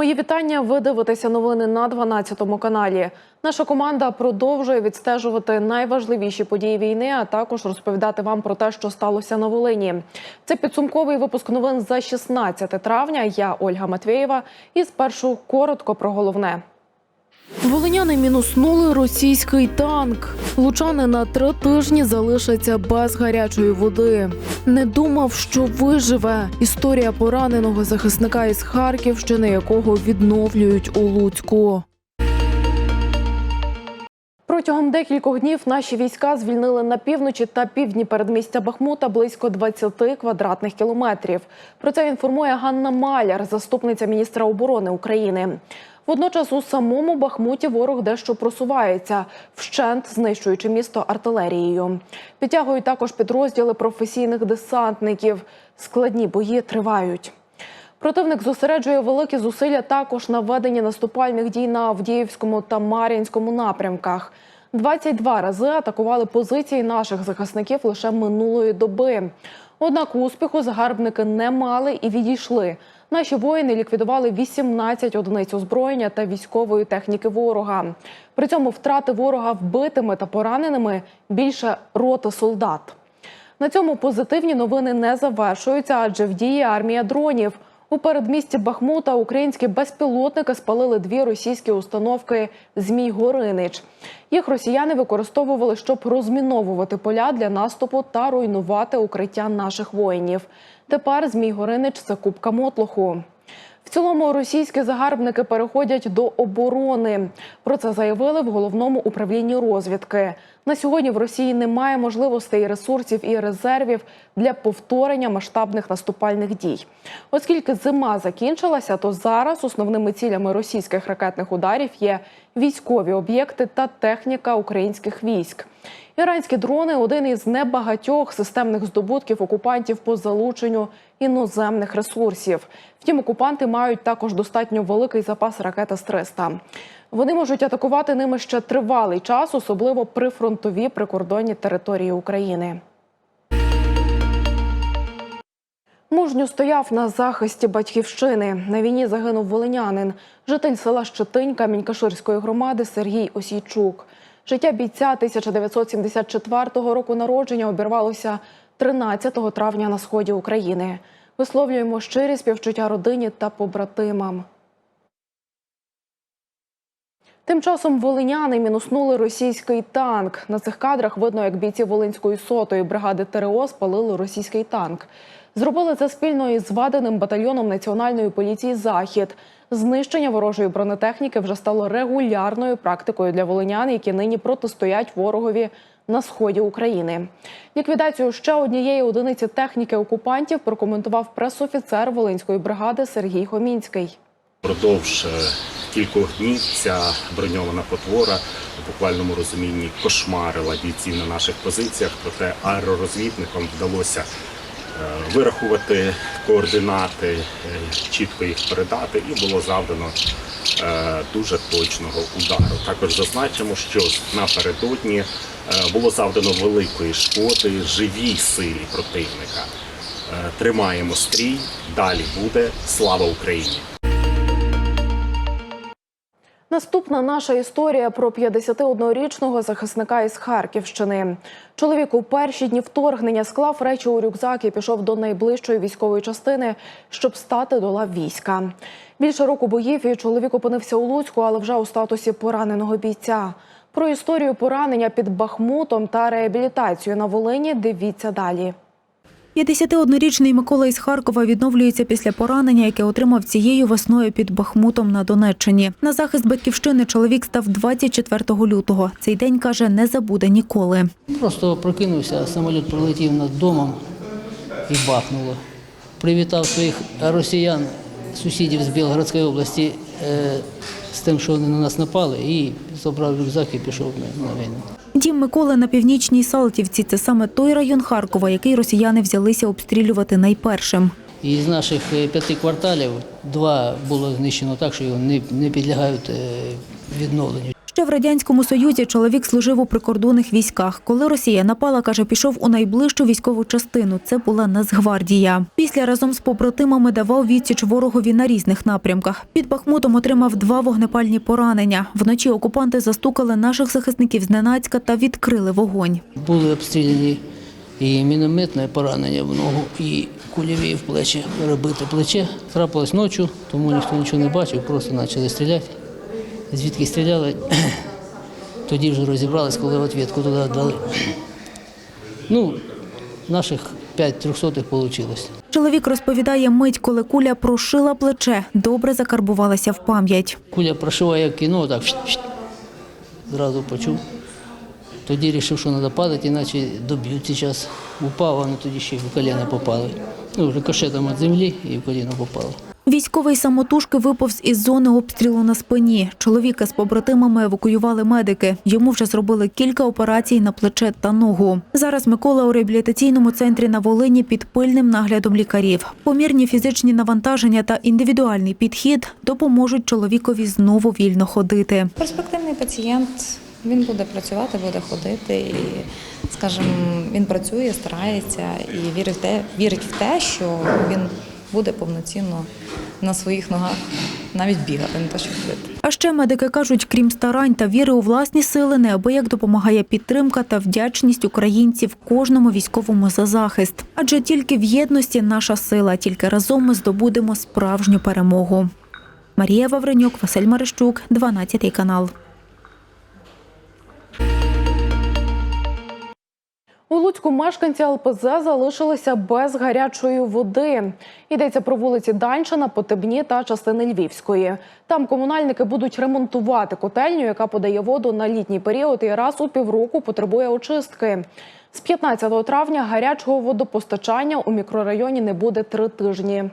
Мої вітання. Ви дивитеся новини на 12 каналі. Наша команда продовжує відстежувати найважливіші події війни, а також розповідати вам про те, що сталося на Волині. Це підсумковий випуск новин за 16 травня. Я Ольга Матвєєва. І спершу коротко про головне. Волиняни мінуснули російський танк. Лучани на три тижні залишаться без гарячої води. Не думав, що виживе. Історія пораненого захисника із Харківщини, якого відновлюють у Луцьку. Протягом декількох днів наші війська звільнили на півночі та півдні передмістя Бахмута близько 20 квадратних кілометрів. Про це інформує Ганна Маляр, заступниця міністра оборони України. Водночас у самому Бахмуті ворог дещо просувається, вщент знищуючи місто артилерією. Підтягують також підрозділи професійних десантників. Складні бої тривають. Противник зосереджує великі зусилля також на веденні наступальних дій на Авдіївському та Мар'їнському напрямках. 22 рази атакували позиції наших захисників лише минулої доби. Однак успіху загарбники не мали і відійшли. Наші воїни ліквідували 18 одиниць озброєння та військової техніки ворога. При цьому втрати ворога вбитими та пораненими більше роти солдат. На цьому позитивні новини не завершуються, адже в дії армія дронів. У передмісті Бахмута українські безпілотники спалили дві російські установки Змій Горинич. Їх росіяни використовували, щоб розміновувати поля для наступу та руйнувати укриття наших воїнів. Тепер Змій Горинич це кубка мотлоху. В цілому російські загарбники переходять до оборони. Про це заявили в головному управлінні розвідки. На сьогодні в Росії немає можливостей, ресурсів і резервів для повторення масштабних наступальних дій. Оскільки зима закінчилася, то зараз основними цілями російських ракетних ударів є військові об'єкти та техніка українських військ. Іранські дрони один із небагатьох системних здобутків окупантів по залученню іноземних ресурсів. Втім, окупанти мають також достатньо великий запас ракет С-300. Вони можуть атакувати ними ще тривалий час, особливо прифронтові прикордонні території України. Мужньо стояв на захисті батьківщини. На війні загинув волинянин, житель села Щетинь Камінькаширської громади Сергій Осійчук. Життя бійця 1974 року народження обірвалося 13 травня на сході України. Висловлюємо щирі співчуття родині та побратимам. Тим часом волиняни мінуснули російський танк. На цих кадрах видно, як бійці Волинської сотої бригади ТРО спалили російський танк. Зробили це спільно із зваденим батальйоном національної поліції Захід. Знищення ворожої бронетехніки вже стало регулярною практикою для волинян, які нині протистоять ворогові на сході України. Ліквідацію ще однієї одиниці техніки окупантів прокоментував пресофіцер Волинської бригади Сергій Хомінський. Продовж е, кількох днів ця броньована потвора у буквальному розумінні кошмарила бійців на наших позиціях. Проте аеророзвідникам вдалося е, вирахувати координати, е, чітко їх передати, і було завдано дуже точного удару. Також зазначимо, що напередодні е, було завдано великої шкоди живій силі противника. Е, Тримаємо стрій, далі буде. Слава Україні! Наступна наша історія про 51-річного захисника із Харківщини. Чоловік у перші дні вторгнення склав речі у рюкзак і пішов до найближчої військової частини, щоб стати до лав війська. Більше року боїв і чоловік опинився у Луцьку, але вже у статусі пораненого бійця. Про історію поранення під Бахмутом та реабілітацію на Волині дивіться далі. 51-річний Микола із Харкова відновлюється після поранення, яке отримав цією весною під Бахмутом на Донеччині. На захист батьківщини чоловік став 24 лютого. Цей день каже, не забуде ніколи. Просто прокинувся, самоліт пролетів над домом і бахнуло. Привітав своїх росіян, сусідів з Білгородської області е, з тим, що вони на нас напали, і забрав рюкзак і пішов на, війну. Дім Миколи на північній Салтівці – це саме той район Харкова, який росіяни взялися обстрілювати найпершим. Із наших е, п'яти кварталів два було знищено так, що його не, не підлягають е, відновленню. Ще в радянському союзі чоловік служив у прикордонних військах. Коли Росія напала, каже, пішов у найближчу військову частину. Це була Нацгвардія. Після разом з побратимами давав відсіч ворогові на різних напрямках. Під Бахмутом отримав два вогнепальні поранення. Вночі окупанти застукали наших захисників зненацька та відкрили вогонь. Були обстріляні і мінометне поранення в ногу, і кульові в плечі, перебите плече. Трапилось ночі, тому ніхто нічого не бачив, просто почали стріляти. Звідки стріляли, тоді вже розібрались, коли відповідку туди дали. Ну, наших п'ять трьохсотих вийшло. Чоловік розповідає, мить, коли куля прошила плече, добре закарбувалася в пам'ять. Куля прошиває кіно, так зразу почув. Тоді вирішив, що треба падати, іначе доб'ють зараз. Упав, а тоді ще й в коліно попали. Ну, рикошетом від землі і в коліно попало. Військовий самотужки виповз із зони обстрілу на спині. Чоловіка з побратимами евакуювали медики. Йому вже зробили кілька операцій на плече та ногу. Зараз Микола у реабілітаційному центрі на Волині під пильним наглядом лікарів. Помірні фізичні навантаження та індивідуальний підхід допоможуть чоловікові знову вільно ходити. Перспективний пацієнт він буде працювати, буде ходити і, скажімо, він працює, старається і вірить в те, вірить в те, що він буде повноцінно на своїх ногах навіть бігати, не те, що ходити. А ще медики кажуть, крім старань та віри у власні сили, неабияк допомагає підтримка та вдячність українців кожному військовому за захист. Адже тільки в єдності наша сила, тільки разом ми здобудемо справжню перемогу. Марія Вавренюк, Василь Марищук, 12 канал. Луцьку мешканці ЛПЗ залишилися без гарячої води. Йдеться про вулиці Данчина, Потебні та частини Львівської. Там комунальники будуть ремонтувати котельню, яка подає воду на літній період і раз у півроку потребує очистки. З 15 травня гарячого водопостачання у мікрорайоні не буде три тижні.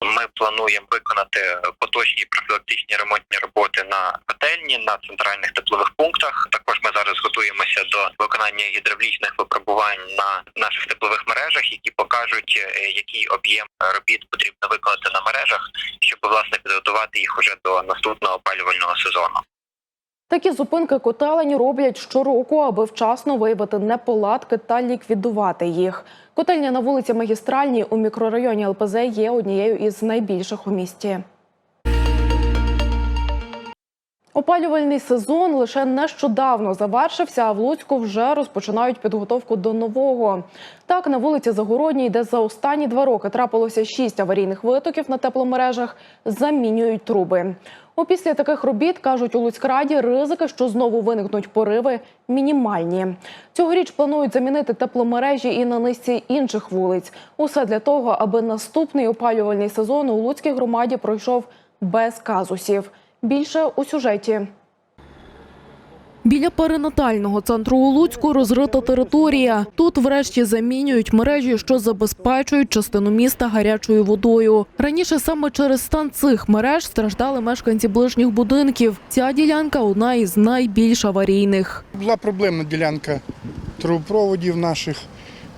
Ми плануємо виконати поточні профілактичні ремонтні роботи на котельні, на центральних теплових пунктах. Також зараз готуємося до виконання гідравлічних випробувань на наших теплових мережах, які покажуть, е, який об'єм робіт потрібно виконати на мережах, щоб власне підготувати їх уже до наступного опалювального сезону. Такі зупинки котелень роблять щороку, аби вчасно виявити неполадки та ліквідувати їх. Котельня на вулиці Магістральній у мікрорайоні ЛПЗ є однією із найбільших у місті. Опалювальний сезон лише нещодавно завершився, а в Луцьку вже розпочинають підготовку до нового. Так, на вулиці Загородній, де за останні два роки трапилося шість аварійних витоків на тепломережах, замінюють труби. Опісля таких робіт кажуть у Луцькраді, ризики, що знову виникнуть пориви, мінімальні. Цьогоріч планують замінити тепломережі і на низці інших вулиць. Усе для того, аби наступний опалювальний сезон у Луцькій громаді пройшов без казусів. Більше у сюжеті. Біля перинатального центру у Луцьку розрита територія. Тут врешті замінюють мережі, що забезпечують частину міста гарячою водою. Раніше саме через стан цих мереж страждали мешканці ближніх будинків. Ця ділянка одна із найбільш аварійних. Була проблемна ділянка трубопроводів наших.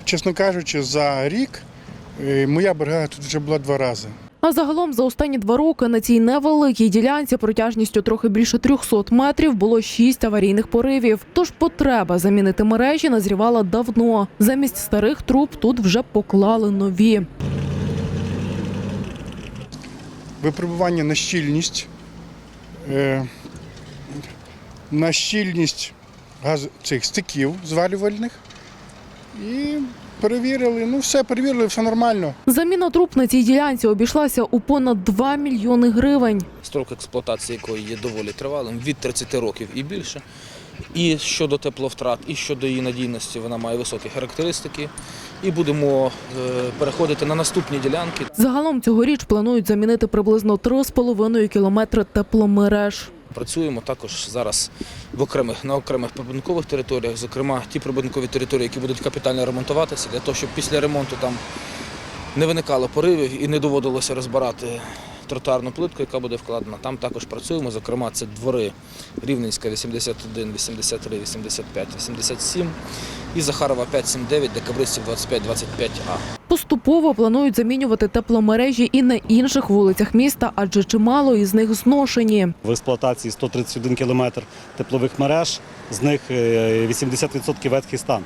Чесно кажучи, за рік е, моя бригада тут вже була два рази. А загалом за останні два роки на цій невеликій ділянці протяжністю трохи більше 300 метрів було шість аварійних поривів. Тож потреба замінити мережі назрівала давно. Замість старих труб тут вже поклали нові. Випробування на щільність, е, на щільність газ цих стиків звалювальних. І перевірили. Ну, все перевірили, все нормально. Заміна труб на цій ділянці обійшлася у понад 2 мільйони гривень. строк експлуатації якої є доволі тривалим, від 30 років і більше. І щодо тепловтрат, і щодо її надійності, вона має високі характеристики. І будемо е, переходити на наступні ділянки. Загалом цьогоріч планують замінити приблизно 3,5 кілометри тепломереж. Працюємо також зараз в окремих на окремих прибудинкових територіях, зокрема ті прибудинкові території, які будуть капітально ремонтуватися, для того, щоб після ремонту там не виникало поривів і не доводилося розбирати тротуарну плитку, яка буде вкладена. Там також працюємо. Зокрема, це двори Рівненська 81, 83, 85, 87 і Захарова 579, Декабристів 25, 25А. Поступово планують замінювати тепломережі і на інших вулицях міста, адже чимало із них зношені. В експлуатації 131 кілометр теплових мереж, з них е, 80% ветхий стан.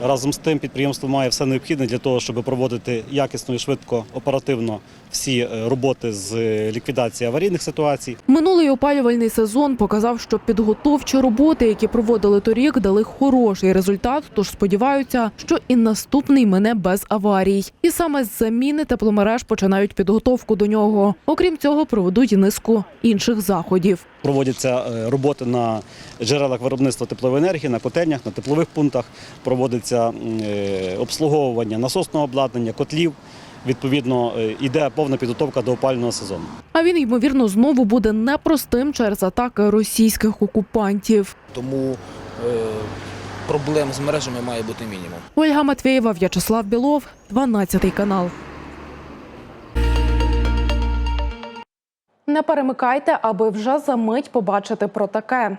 Разом з тим підприємство має все необхідне для того, щоб проводити якісно і швидко, оперативно всі е, роботи з е, ліквідації аварійних ситуацій. Минулий опалювальний сезон показав, що підготовчі роботи, які проводили торік, дали хороший результат. Тож сподіваються, що і наступний мине без аварій. І саме з заміни тепломереж починають підготовку до нього. Окрім цього, проведуть низку інших заходів. Проводяться е, роботи на джерелах виробництва теплової енергії, на котельнях, на теплових пунктах. Проводиться е, обслуговування насосного обладнання, котлів. Відповідно, е, іде повна підготовка до опалювального сезону. А він ймовірно знову буде непростим через атаки російських окупантів. Тому е, проблем з мережами має бути мінімум. Ольга Матвєєва, В'ячеслав Білов, 12 канал. Не перемикайте, аби вже за мить побачити про таке.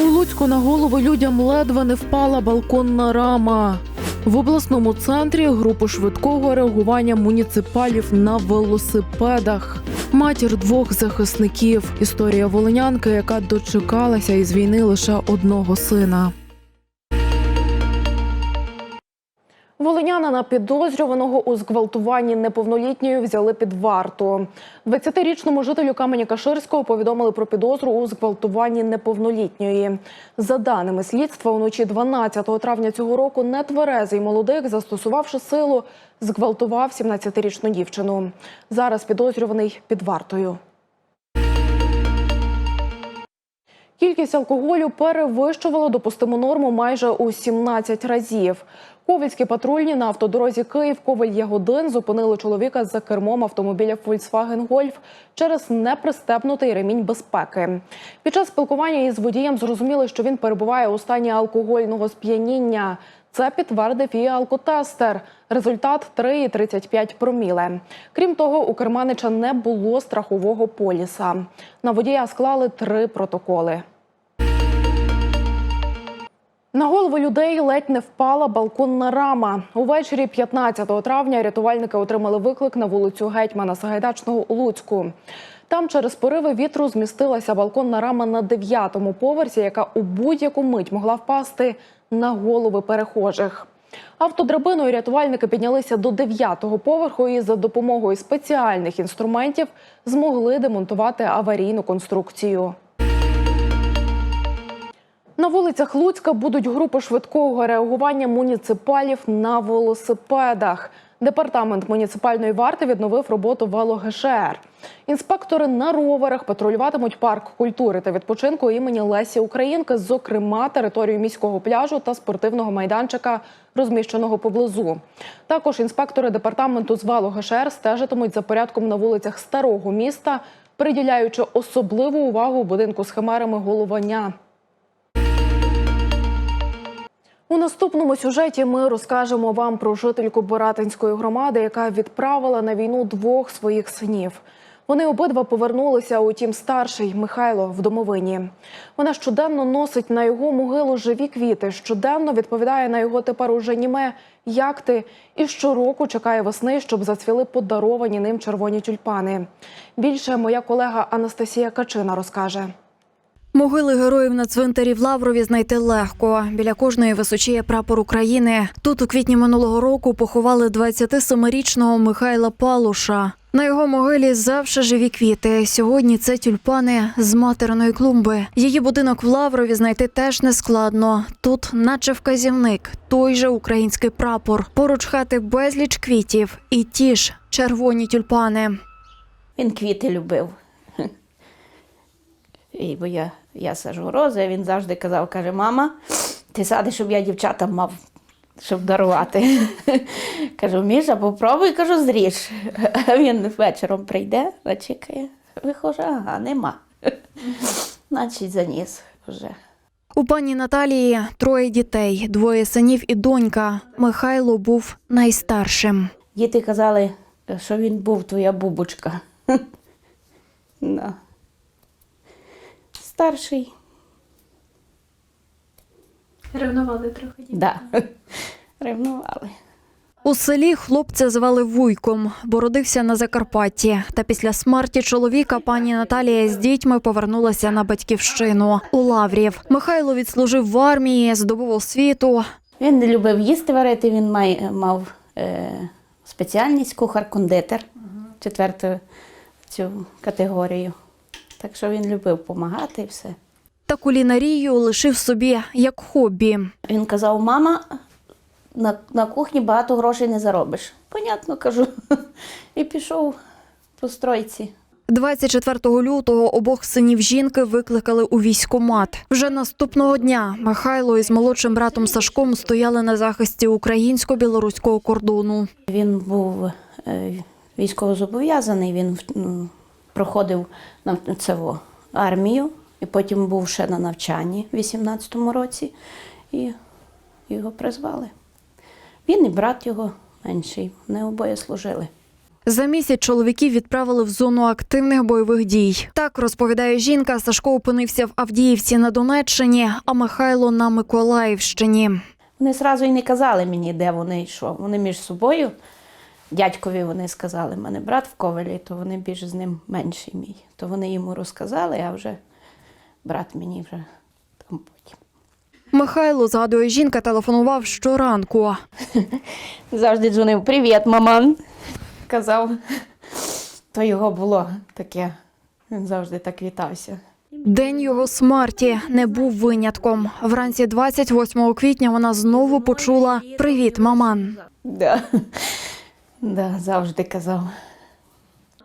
У Луцьку на голови людям ледве не впала балконна рама. В обласному центрі групу швидкого реагування муніципалів на велосипедах. Матір двох захисників. Історія волинянки, яка дочекалася із війни лише одного сина. Волинянина підозрюваного у зґвалтуванні неповнолітньої взяли під варту. 20-річному жителю Каменя-Каширського повідомили про підозру у зґвалтуванні неповнолітньої. За даними слідства, уночі 12 травня цього року нетверезий молодик, застосувавши силу, зґвалтував 17-річну дівчину. Зараз підозрюваний під вартою. Кількість алкоголю перевищувала допустиму норму майже у 17 разів. Ковальські патрульні на автодорозі Київ Коваль Ягодин зупинили чоловіка за кермом автомобіля Volkswagen Golf через непристебнутий ремінь безпеки. Під час спілкування із водієм зрозуміли, що він перебуває у стані алкогольного сп'яніння. Це підтвердив і алкотестер. Результат 3,35 проміле. Крім того, у керманича не було страхового поліса. На водія склали три протоколи. На голову людей ледь не впала балконна рама. Увечері 15 травня рятувальники отримали виклик на вулицю Гетьмана Сагайдачного у Луцьку. Там через пориви вітру змістилася балконна рама на дев'ятому поверсі, яка у будь-яку мить могла впасти на голови перехожих. Автодрабиною рятувальники піднялися до дев'ятого поверху і за допомогою спеціальних інструментів змогли демонтувати аварійну конструкцію. На вулицях Луцька будуть групи швидкого реагування муніципалів на велосипедах. Департамент муніципальної варти відновив роботу вело-ГШР. Інспектори на роверах патрулюватимуть парк культури та відпочинку імені Лесі Українки, зокрема територію міського пляжу та спортивного майданчика, розміщеного поблизу. Також інспектори департаменту з вело-ГШР стежитимуть за порядком на вулицях старого міста, приділяючи особливу увагу будинку з химерами головання. У наступному сюжеті ми розкажемо вам про жительку Боратинської громади, яка відправила на війну двох своїх синів. Вони обидва повернулися, утім старший Михайло в домовині. Вона щоденно носить на його могилу живі квіти, щоденно відповідає на його тепер уже німе «Як ти?» і щороку чекає весни, щоб зацвіли подаровані ним червоні тюльпани. Більше моя колега Анастасія Качина розкаже. Могили героїв на цвинтарі в Лаврові знайти легко. Біля кожної височіє прапор України. Тут у квітні минулого року поховали 27-річного Михайла Палуша. На його могилі завше живі квіти. Сьогодні це тюльпани з материної клумби. Її будинок в Лаврові знайти теж не складно. Тут, наче вказівник, той же український прапор. Поруч хати безліч квітів і ті ж червоні тюльпани. Він квіти любив. І бо я, я сажу рози, він завжди казав, каже, мама, ти садиш, щоб я дівчатам мав, щоб дарувати. Кажу, Міша, попробуй, кажу, зріж. А він вечором прийде, зачекає, виходжу, ага, нема. Значить, заніс вже. У пані Наталії троє дітей, двоє синів і донька. Михайло був найстаршим. Діти казали, що він був твоя бубочка. Старший. Ревнували трохи. Да. Ревнували. У селі хлопця звали Вуйком, бо родився на Закарпатті. Та після смерті чоловіка пані Наталія з дітьми повернулася на батьківщину у Лаврів. Михайло відслужив в армії, здобув освіту. Він не любив їсти варити, він май, мав е, спеціальність кухар-кондитер, четверту цю категорію. Так що він любив допомагати і все. Та кулінарію лишив собі як хобі. Він казав, мама, на, на кухні багато грошей не заробиш. Понятно, кажу. І пішов по стройці. 24 лютого обох синів жінки викликали у військкомат. Вже наступного дня Михайло із молодшим братом Сашком стояли на захисті українсько-білоруського кордону. Він був е, військовозобов'язаний, він проходив це армію, і потім був ще на навчанні в 18-му році, і його призвали. Він і брат його менший, вони обоє служили. За місяць чоловіків відправили в зону активних бойових дій. Так розповідає жінка. Сашко опинився в Авдіївці на Донеччині, а Михайло на Миколаївщині. Вони одразу і не казали мені, де вони що. Вони між собою, дядькові вони сказали, в мене брат в ковалі, то вони більш з ним менший мій. То вони йому розказали, а вже брат мені вже там потім. Михайло, згадує жінка, телефонував щоранку. Завжди дзвонив Привіт, маман. Казав. То його було таке. Він завжди так вітався. День його смерті не був винятком. Вранці 28 квітня вона знову почула Привіт, маман. Да. Да, завжди казав.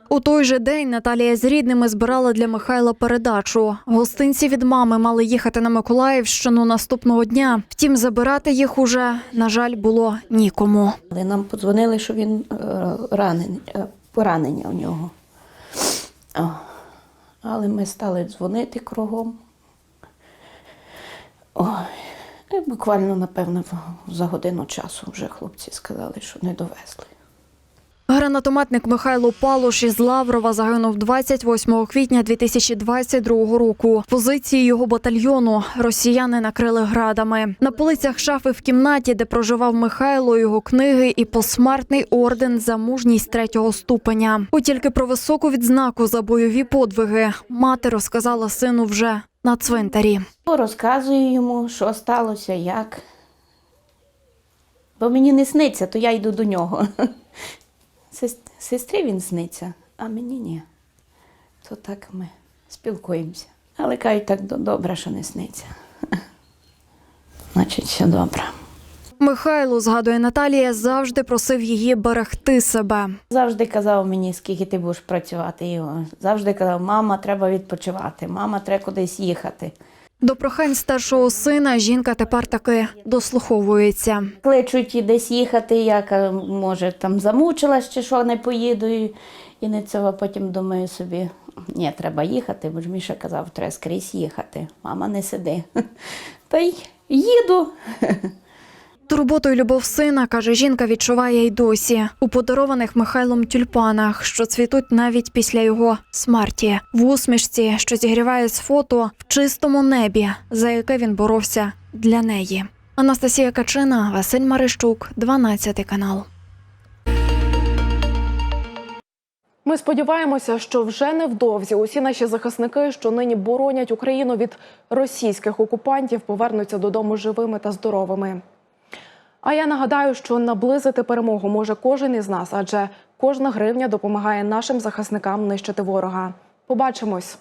У той же день Наталія з рідними збирала для Михайла передачу. Гостинці від мами мали їхати на Миколаївщину наступного дня. Втім, забирати їх уже, на жаль, було нікому. Але нам подзвонили, що він е, ранений, е, поранення у нього. Але ми стали дзвонити кругом. Ой. І буквально, напевно, за годину часу вже хлопці сказали, що не довезли. Гранатометник Михайло Палуш із Лаврова загинув 28 квітня 2022 року. Позиції його батальйону росіяни накрили градами. На полицях шафи в кімнаті, де проживав Михайло, його книги і посмертний орден за мужність третього ступеня. От тільки про високу відзнаку за бойові подвиги мати розказала сину вже на цвинтарі. Розказую йому, що сталося, як. Бо мені не сниться, то я йду до нього. Сес- Сестрі він сниться, а мені ні. То так ми спілкуємося. Але кажуть, так добре, що не сниться. Значить, все добре. Михайло, згадує Наталія, завжди просив її берегти себе. Завжди казав мені, скільки ти будеш працювати. І завжди казав, мама, треба відпочивати, мама, треба кудись їхати. До прохань старшого сина жінка тепер таки дослуховується. Кличуть десь їхати, я може там замучилась чи що, не поїду. І не цього потім думаю собі, ні, треба їхати, бо ж Міша казав, треба скрізь їхати. Мама не сиди. Та й їду. Турботу й любов сина, каже жінка, відчуває й досі у подарованих Михайлом тюльпанах, що цвітуть навіть після його смерті, в усмішці, що зігріває з фото в чистому небі, за яке він боровся для неї. Анастасія Качина, Василь Марищук, 12 канал. Ми сподіваємося, що вже невдовзі усі наші захисники, що нині боронять Україну від російських окупантів, повернуться додому живими та здоровими. А я нагадаю, що наблизити перемогу може кожен із нас, адже кожна гривня допомагає нашим захисникам нищити ворога. Побачимось.